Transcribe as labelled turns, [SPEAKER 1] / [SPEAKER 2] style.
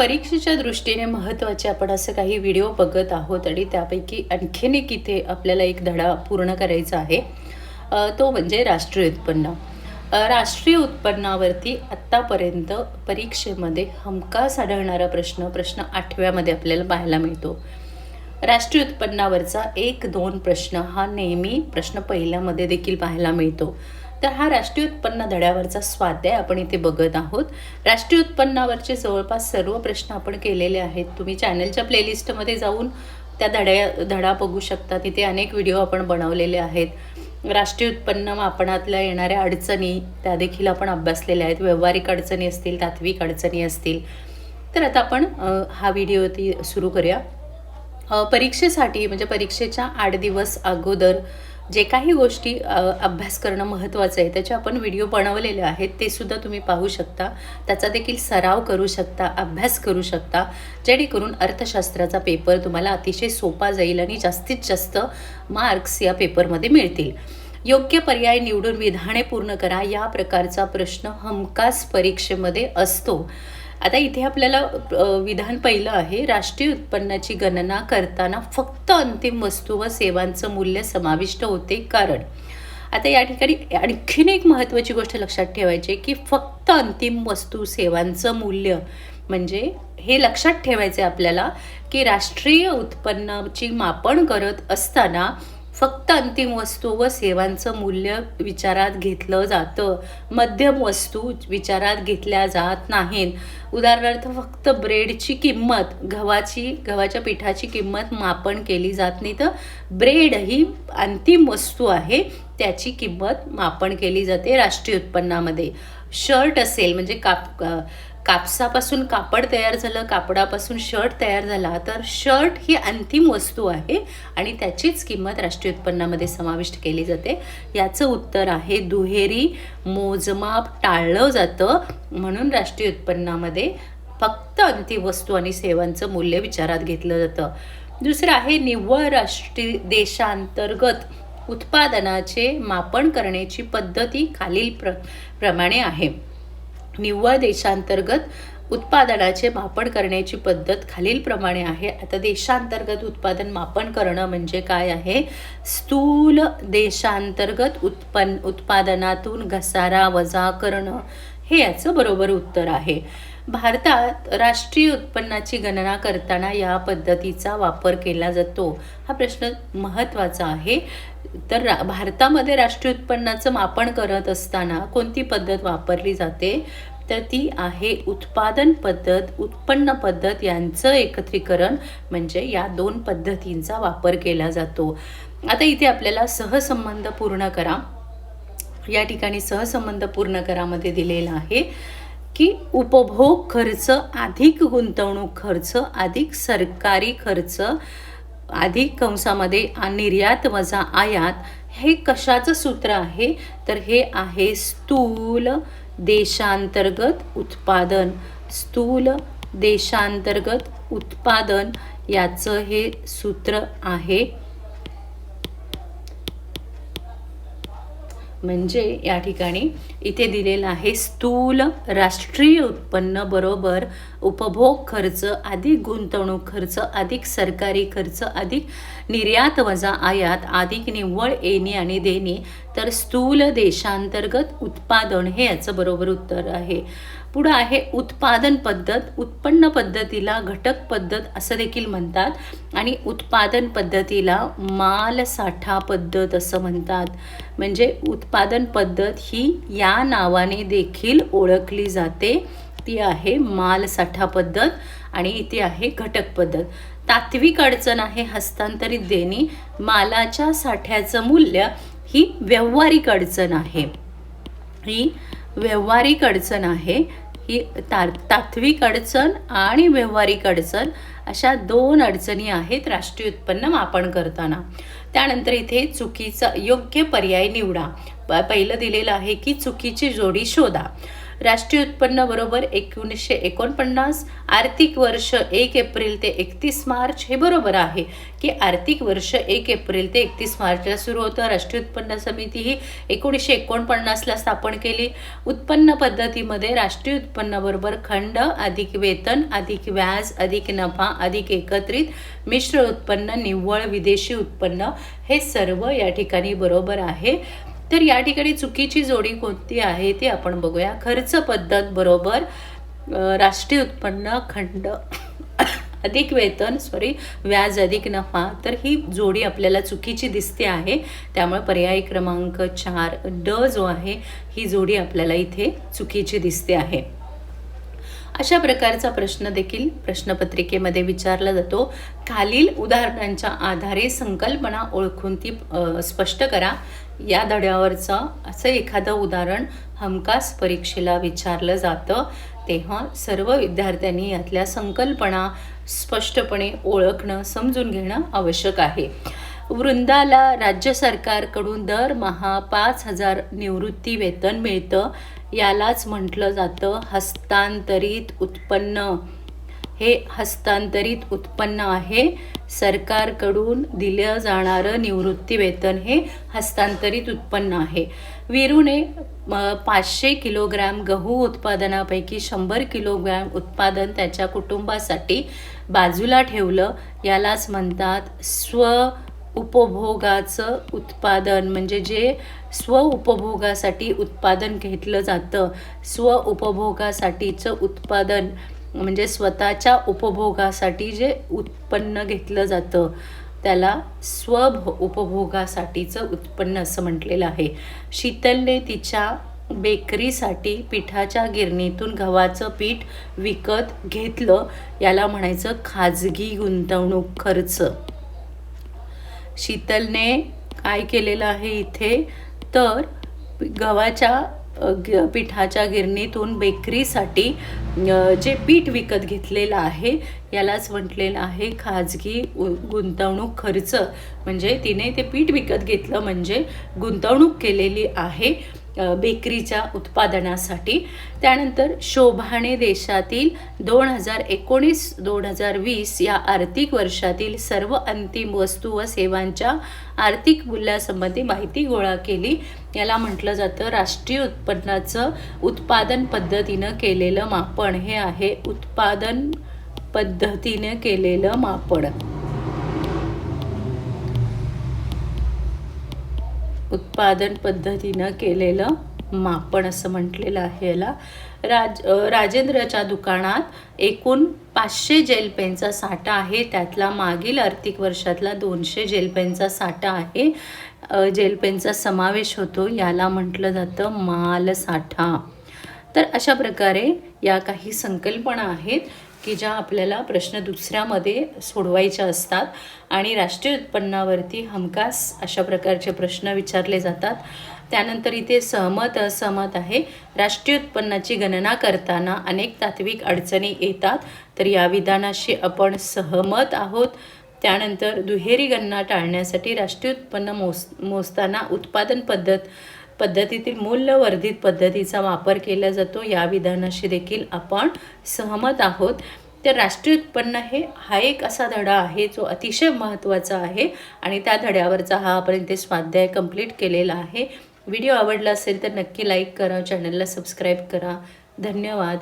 [SPEAKER 1] परीक्षेच्या दृष्टीने महत्त्वाचे आपण असं काही व्हिडिओ बघत आहोत आणि त्यापैकी आणखीन एक इथे आपल्याला एक धडा पूर्ण करायचा आहे. तो म्हणजे राष्ट्रीय उत्पन्न. राष्ट्रीय उत्पन्नावरती आत्तापर्यंत परीक्षेमध्ये हमखास आढळणारा प्रश्न प्रश्न आठव्यामध्ये आपल्याला पाहायला मिळतो. राष्ट्रीय उत्पन्नावरचा एक दोन प्रश्न हा नेहमी प्रश्न पहिल्यामध्ये देखील पाहायला मिळतो. तर हा राष्ट्रीय उत्पन्न धड्यावरचा स्वाध्याय आपण इथे बघत आहोत. राष्ट्रीय उत्पन्नावरचे जवळपास सर्व प्रश्न आपण केलेले आहेत. तुम्ही चॅनलच्या प्लेलिस्टमध्ये जाऊन त्या धड्या धडा बघू शकता तिथे अनेक व्हिडिओ आपण बनवलेले आहेत. राष्ट्रीय उत्पन्न मापनातल्या येणाऱ्या अडचणी त्या देखील आपण अभ्यासलेल्या आहेत. व्यावहारिक अडचणी असतील तात्विक अडचणी असतील. तर आता आपण हा व्हिडिओ ती सुरू करूया. परीक्षेसाठी म्हणजे परीक्षेच्या आठ दिवस अगोदर जे काही गोष्टी अभ्यास करणं महत्त्वाचं आहे त्याचे आपण व्हिडिओ बनवलेले आहेत ते सुद्धा तुम्ही पाहू शकता. त्याचा देखील सराव करू शकता अभ्यास करू शकता जेणेकरून अर्थशास्त्राचा पेपर तुम्हाला अतिशय सोपा जाईल आणि जास्तीत जास्त मार्क्स या पेपरमध्ये मिळतील. योग्य पर्याय निवडून विधाने पूर्ण करा या प्रकारचा प्रश्न हमखास परीक्षेमध्ये असतो. आता इथे आपल्याला विधान पहिलं आहे राष्ट्रीय उत्पन्नाची गणना करताना फक्त अंतिम वस्तू व सेवांचं मूल्य समाविष्ट होते कारण. आता या ठिकाणी आणखीन एक महत्त्वाची गोष्ट लक्षात ठेवायची आहे की फक्त अंतिम वस्तू सेवांचं मूल्य म्हणजे हे लक्षात ठेवायचं आहे आपल्याला की राष्ट्रीय उत्पन्नाची मापन करत असताना फक्त अंतिम वस्तू व सेवांचं मूल्य विचारात घेतलं जातं. मध्यम वस्तू विचारात घेतल्या जात नाहीत. उदाहरणार्थ फक्त ब्रेडची किंमत गव्हाची गव्हाच्या पिठाची किंमत मापन केली जात नाही तर ब्रेड ही अंतिम वस्तू आहे. त्याची किंमत मापन केली जाते राष्ट्रीय उत्पन्नामध्ये. शर्ट असेल म्हणजे काप कापसापासून कापड तयार झालं कापडापासून शर्ट तयार झाला तर शर्ट ही अंतिम वस्तू आहे आणि त्याचीच किंमत राष्ट्रीय उत्पन्नामध्ये समाविष्ट केली जाते. याचं उत्तर आहे दुहेरी मोजमाप टाळलं जातं म्हणून राष्ट्रीय उत्पन्नामध्ये फक्त अंतिम वस्तू आणि सेवांचं मूल्य विचारात घेतलं जातं. दुसरं आहे निव्वळ राष्ट्रीय देशांतर्गत उत्पादनाचे मापन करण्याची पद्धती खालील प्र प्रमाणे आहे. निव्वळ देशांतर्गत उत्पादनाचे मापन करण्याची पद्धत खालीलप्रमाणे आहे. आता देशांतर्गत उत्पादन मापन करणं म्हणजे काय आहे? स्थूल देशांतर्गत उत्पन्न उत्पादनातून घसारा वजा करणं. हे याचं बरोबर उत्तर आहे. भारतात राष्ट्रीय उत्पन्नाची गणना करताना या पद्धतीचा वापर केला जातो. हा प्रश्न महत्त्वाचा आहे. तर रा भारतामध्ये राष्ट्रीय उत्पन्नाचं मापन करत असताना कोणती पद्धत वापरली जाते? तर ती आहे उत्पादन पद्धत उत्पन्न पद्धत यांचं एकत्रीकरण म्हणजे या दोन पद्धतींचा वापर केला जातो. आता इथे आपल्याला सहसंबंध पूर्ण करा. या ठिकाणी सहसंबंध पूर्ण करामध्ये दिलेला आहे. की उपभोग खर्च अधिक गुंतवणूक खर्च अधिक सरकारी खर्च अधिक कंसामध्ये निर्यात वजा आयात हे कशाचं सूत्र आहे? तर हे आहे स्थूल देशांतर्गत उत्पादन. स्थूल देशांतर्गत उत्पादन याचं हे सूत्र आहे. म्हणजे या ठिकाणी इथे दिलेलं आहे स्थूल राष्ट्रीय उत्पन्न बरोबर उपभोग खर्च अधिक गुंतवणूक खर्च अधिक सरकारी खर्च अधिक निर्यात वजा आयात अधिक निव्वळ येणे आणि देणे. तर स्थूल देशांतर्गत उत्पादन हे याचं बरोबर उत्तर आहे. पुढं आहे उत्पादन पद्धत उत्पन्न पद्धतीला घटक पद्धत असं देखील म्हणतात आणि उत्पादन पद्धतीला मालसाठा पद्धत असं म्हणतात. म्हणजे उत्पादन पद्धत ही या नावाने देखील ओळखली जाते. ती आहे माल साठा पद्धत आणि इथे आहे घटक पद्धत. तात्विक अडचण आहे हस्तांतरित देणे. मालाच्या साठ्याचं मूल्य ही व्यवहारिक अडचण आहे. ही व्यवहारिक अडचण आहे. ही ता तात्विक अडचण आणि व्यवहारिक अडचण अशा दोन अडचणी आहेत राष्ट्रीय उत्पन्न मापन करताना. त्यानंतर इथे चुकीचा योग्य पर्याय निवडा. पहिलं दिलेलं आहे की चुकीची जोडी शोधा. राष्ट्रीय उत्पन्न बरोबर एकोणीसशे एकोणपन्नास आर्थिक वर्ष एक एप्रिल ते एकतीस मार्च हे बरोबर आहे. की आर्थिक वर्ष एक एप्रिल ते एकतीस मार्चला सुरू होतं. राष्ट्रीय उत्पन्न समिती ही एकोणीसशे एकोणपन्नासला स्थापन केली. उत्पन्न पद्धतीमध्ये राष्ट्रीय उत्पन्नाबरोबर खंड अधिक वेतन अधिक व्याज अधिक नफा अधिक एकत्रित मिश्र उत्पन्न निव्वळ विदेशी उत्पन्न हे सर्व या ठिकाणी बरोबर आहे. तर या ठिकाणी चुकीची जोडी कोणती आहे ती आपण बघूया. खर्च पद्धत बरोबर राष्ट्रीय उत्पन्न खंड अधिक वेतन सॉरी व्याज अधिक नफा. तर ही जोडी आपल्याला चुकीची दिसते आहे. त्यामुळे पर्यायी क्रमांक चार ड जो आहे ही जोडी आपल्याला इथे चुकीची दिसते आहे. अशा प्रकारचा प्रश्न देखील प्रश्नपत्रिकेमध्ये विचारला जातो. खालील उदाहरणांच्या आधारे संकल्पना ओळखून ती स्पष्ट करा. या धड्यावरचं असं एखादं उदाहरण हमखास परीक्षेला विचारलं जातं. तेव्हा सर्व विद्यार्थ्यांनी यातल्या संकल्पना स्पष्टपणे ओळखणं समजून घेणं आवश्यक आहे. वृंदाला राज्य सरकारकडून दरमहा पाच हजार निवृत्ती वेतन मिळतं. यालाच म्हटलं जातं हस्तांतरित उत्पन्न. हे हस्तांतरित उत्पन्न आहे. सरकारकडून दिलं जाणारं निवृत्ती वेतन हे हस्तांतरित उत्पन्न आहे. वीरूने म, पाचशे किलोग्रॅम गहू उत्पादनापैकी शंभर किलोग्रॅम उत्पादन त्याच्या कुटुंबासाठी बाजूला ठेवलं. यालाच म्हणतात स्व उपभोगाचं उत्पादन. म्हणजे जे स्व उपभोगासाठी उत्पादन घेतलं जातं स्व उपभोगासाठीचं उत्पादन म्हणजे स्वतःच्या उपभोगासाठी जे उत्पन्न घेतलं जातं त्याला स्वभ उपभोगासाठीचं उत्पन्न असं म्हटलेलं आहे. शीतलने तिच्या बेकरीसाठी पिठाच्या गिरणीतून गव्हाचं पीठ विकत घेतलं याला म्हणायचं खाजगी गुंतवणूक खर्च. शीतलने काय केलेलं आहे इथे? तर गव्हाच्या ग- पिठाच्या गिरणीतून बेकरीसाठी जे पीठ विकत घेतलेलं आहे यालाच म्हटलेलं आहे खाजगी गुंतवणूक खर्च. म्हणजे तिने ते पीठ विकत घेतलं म्हणजे गुंतवणूक केलेली आहे. बेकरीच्या उत्पादनासाठी. त्यानंतर शोभाने देशातील दोन हजार एकोणीस दोन हजार वीस या आर्थिक वर्षातील सर्व अंतिम वस्तू व सेवांच्या आर्थिक मूल्यासंबंधी माहिती गोळा केली. याला म्हटलं जातं राष्ट्रीय उत्पन्नाचं उत्पादन पद्धतीनं केलेलं मापन. हे आहे उत्पादन पद्धतीने केलेलं मापन. उत्पादन पद्धतीनं केलेलं मापन असं म्हटलेलं आहे याला. राज राजेंद्रच्या दुकानात एकूण पाचशे जेल पेनचा साठा आहे. त्यातला मागील आर्थिक वर्षातला दोनशे जेल पेनचा साठा आहे. जेल पेनचा समावेश होतो. याला म्हटलं जातं माल साठा तर अशा प्रकारे या काही संकल्पना आहेत. की ज्या आपल्याला प्रश्न दुसऱ्यामध्ये सोडवायच्या असतात आणि राष्ट्रीय उत्पन्नावरती हमखास अशा प्रकारचे प्रश्न विचारले जातात. त्यानंतर इथे सहमत असहमत आहे. राष्ट्रीय उत्पन्नाची गणना करताना अनेक तात्विक अडचणी येतात. तर या विधानाशी आपण सहमत आहोत. त्यानंतर दुहेरी गणना टाळण्यासाठी राष्ट्रीय उत्पन्न मोज मोजताना उत्पादन पद्धत पद्धतीतील मूल्यवर्धित पद्धतीचा वापर केला जातो. या विधानाशी देखील आपण सहमत आहोत. तर राष्ट्रीय उत्पन्न हे हा एक असा धडा आहे जो अतिशय महत्त्वाचा आहे आणि त्या धड्यावरचा हा आपण इथे स्वाध्याय कंप्लीट केलेला आहे. व्हिडिओ आवडला असेल तर नक्की लाईक करा चॅनलला सबस्क्राईब करा. धन्यवाद.